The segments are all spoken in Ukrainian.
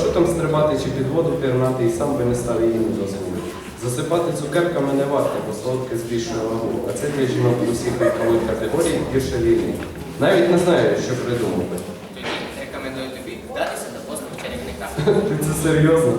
З там стрибати чи під воду пірнати і сам би не став її не дозволив. Засипати цукерками не варто, бо солодке збільшує вагу. А це для жінок усіх вікових категорій гірше війни. Навіть не знаю, що придумати. Тоді рекомендую тобі вдатися до послуг чарівника. Ти це серйозно?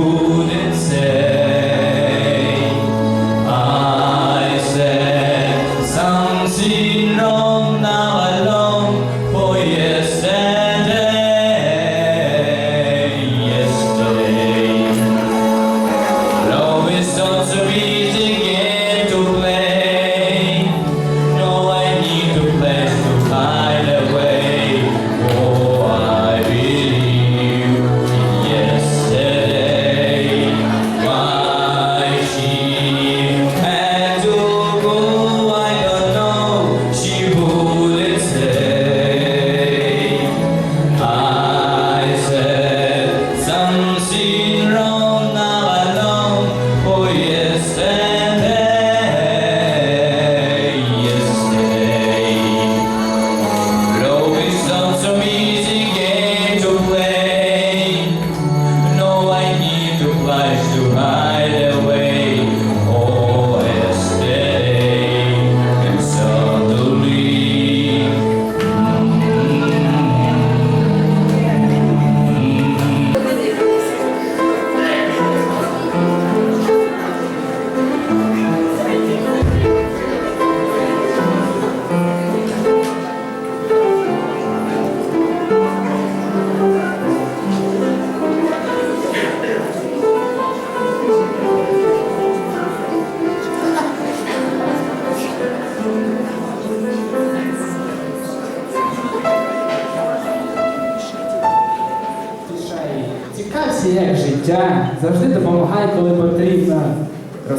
Oh.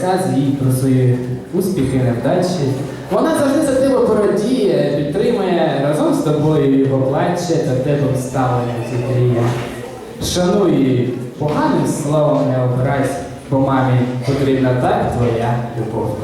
Розказуй їй про свої успіхи, невдачі. Вона завжди за тебе порадіє, підтримує разом з тобою поплаче та тебе вставлення зігріє. Шануй її, поганим словом не обирайся, бо мамі потрібна так твоя любов.